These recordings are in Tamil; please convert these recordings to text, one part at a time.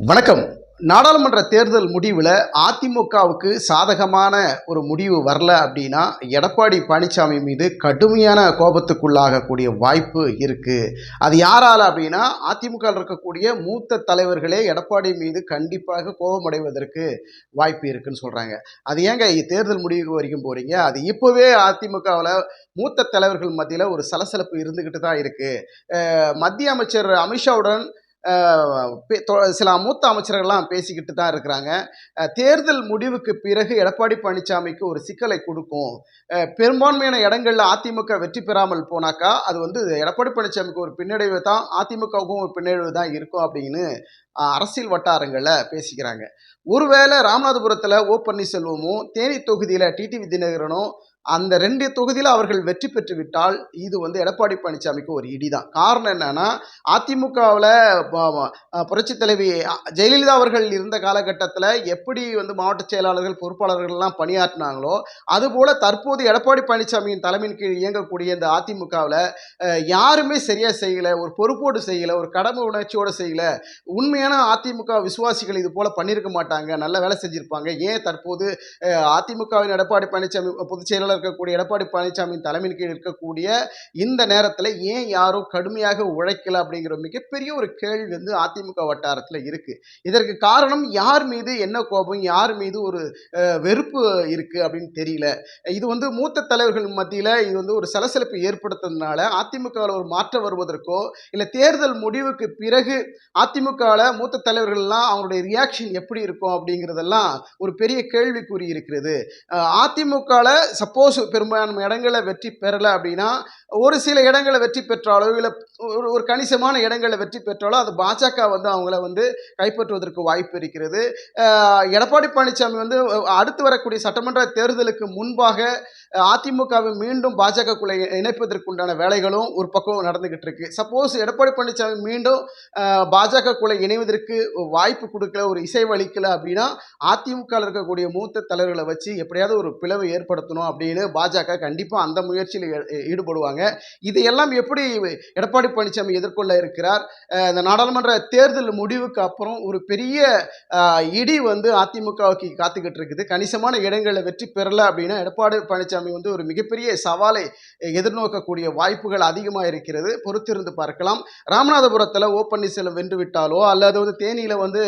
வணக்கம். நாடாளுமன்ற தேர்தல் முடிவில் அதிமுகவுக்கு சாதகமான ஒரு முடிவு வரல அப்படின்னா எடப்பாடி பழனிசாமி மீது கடுமையான கோபத்துக்குள்ளாகக்கூடிய வாய்ப்பு இருக்குது அது யாரால் அப்படின்னா அதிமுக இருக்கக்கூடிய மூத்த தலைவர்களே எடப்பாடி மீது கண்டிப்பாக கோபமடைவதற்கு வாய்ப்பு இருக்குன்னு சொல்கிறாங்க அது ஏங்க தேர்தல் முடிவுக்கு வரைக்கும் போகிறீங்க அது இப்போவே அதிமுகவில் மூத்த தலைவர்கள் மத்தியில் ஒரு சலசலப்பு இருந்துக்கிட்டு தான் இருக்குது மத்திய அமைச்சர் அமித்ஷாவுடன் சில மூத்த அமைச்சர்கள்லாம் பேசிக்கிட்டு தான் இருக்கிறாங்க. தேர்தல் முடிவுக்கு பிறகு எடப்பாடி பழனிசாமிக்கு ஒரு சிக்கலை கொடுக்கும். பெரும்பான்மையான இடங்கள்ல அதிமுக வெற்றி பெறாமல் போனாக்கா அது வந்து எடப்பாடி பழனிசாமிக்கு ஒரு பின்னடைவு தான் அதிமுகவுக்கும் ஒரு பின்னடைவு தான் இருக்கும் அப்படின்னு அரசியல் வட்டாரங்களில் பேசிக்கிறாங்க. ஒருவேளை ராமநாதபுரத்தில் ஓ பன்னீர்செல்வமும் தேனி தொகுதியில் டிடிவி தினகரனும் அந்த ரெண்டு தொகுதியில் அவர்கள் வெற்றி பெற்று விட்டால் இது வந்து எடப்பாடி பழனிசாமிக்கு ஒரு இடி தான் காரணம் என்னன்னா அதிமுகவில் புரட்சி தலைவி ஜெயலலிதா அவர்கள் இருந்த காலகட்டத்தில் எப்படி வந்து மாவட்ட செயலாளர்கள் பொறுப்பாளர்கள்லாம் பணியாற்றினாங்களோ அதுபோல தற்போது எடப்பாடி பழனிசாமியின் தலைமையின் கீழ் இயங்கக்கூடிய இந்த அதிமுகவில் யாருமே சரியாக செய்யலை ஒரு பொறுப்போடு செய்யலை ஒரு கடமை உணர்ச்சியோடு செய்யலை. உண்மையான அதிமுக விசுவாசிகள் இது போல் பண்ணியிருக்க மாட்டாங்க நல்ல வேலை செஞ்சுருப்பாங்க. ஏன் தற்போது அதிமுகவின் எடப்பாடி பழனிசாமி பொதுச் செயலாளர் இருக்கக்கூடிய எடப்பாடி பழனிசாமி தலைமையின் கீழ் இருக்கக்கூடிய இந்த நேரத்தில் ஏன் யாரும் கடுமையாக உழைக்கல அப்படிங்கிற மிகப்பெரிய ஒரு கேள்வி வந்து அதிமுக வட்டாரத்தில் இருக்கு. இதற்கு காரணம் யார் மீது என்ன கோபம் யார் மீது ஒரு வெறுப்பு இருக்கு அப்படின்னு தெரியல. இது வந்து மூத்த தலைவர்கள் மத்தியில் இது வந்து ஒரு சலசலப்பு ஏற்படுத்துறதுனால அதிமுகவில் ஒரு மாற்றம் வருவதற்கோ இல்லை தேர்தல் முடிவுக்கு பிறகு அதிமுகவில் மூத்த தலைவர்கள்லாம் அவங்களுடைய ரியாக்ஷன் எப்படி இருக்கும் அப்படிங்கிறதெல்லாம் ஒரு பெரிய கேள்விக்குறி இருக்கிறது. அதிமுகவில் சப்போஸ் பெரும்பான்மை இடங்களில் வெற்றி பெறலை அப்படின்னா ஒரு சில இடங்களை வெற்றி பெற்றாலோ இல்லை ஒரு ஒரு கணிசமான இடங்களை வெற்றி பெற்றாலோ அது பாஜக வந்து அவங்கள வந்து கைப்பற்றுவதற்கு வாய்ப்பு இருக்கிறது. எடப்பாடி பழனிசாமி வந்து அடுத்து வரக்கூடிய சட்டமன்ற தேர்தலுக்கு முன்பாக அதிமுகவை மீண்டும் பாஜகக்குள்ளே இணைப்பதற்குண்டான வேலைகளும் ஒரு பக்கம் நடந்துகிட்டு இருக்கு சப்போஸ் எடப்பாடி பழனிசாமி மீண்டும் பாஜகக்குள்ளே இணைவதற்கு வாய்ப்பு கொடுக்கல ஒரு இசைவளிக்கல அப்படின்னா அதிமுக இருக்கக்கூடிய மூத்த தலைவர்களை வச்சு எப்படியாவது ஒரு பிளவை ஏற்படுத்தணும் அப்படின்னு பாஜக கண்டிப்பாக அந்த முயற்சியில் ஈடுபடுவாங்க. இதையெல்லாம் எப்படி எடப்பாடி பழனிசாமி எதிர்கொள்ள இருக்கிறார்? இந்த நாடாளுமன்ற தேர்தல் முடிவுக்கு அப்புறம் ஒரு பெரிய இடி வந்து அதிமுகவுக்கு காத்துக்கிட்டு இருக்குது கணிசமான இடங்களில் வெற்றி பெறல அப்படின்னா எடப்பாடி பழனிசாமி வந்து ஒரு மிகப்பெரிய சவாலை எதிர்நோக்கக்கூடிய வாய்ப்புகள் அதிகமாக இருக்கிறது பொறுத்திருந்து பார்க்கலாம். ராமநாதபுரத்தில் ஓ பன்னீர்செல்வம் வென்று விட்டாலோ அல்லது வந்து தேனியில் வந்து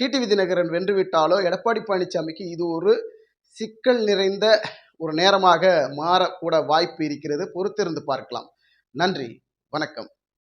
டிடிவி தினகரன் வென்று விட்டாலோ எடப்பாடி பழனிசாமிக்கு இது ஒரு சிக்கல் நிறைந்த ஒரு நேரமாக மாறக்கூட வாய்ப்பு இருக்கிறது. பொறுத்திருந்து பார்க்கலாம். நன்றி. வணக்கம்.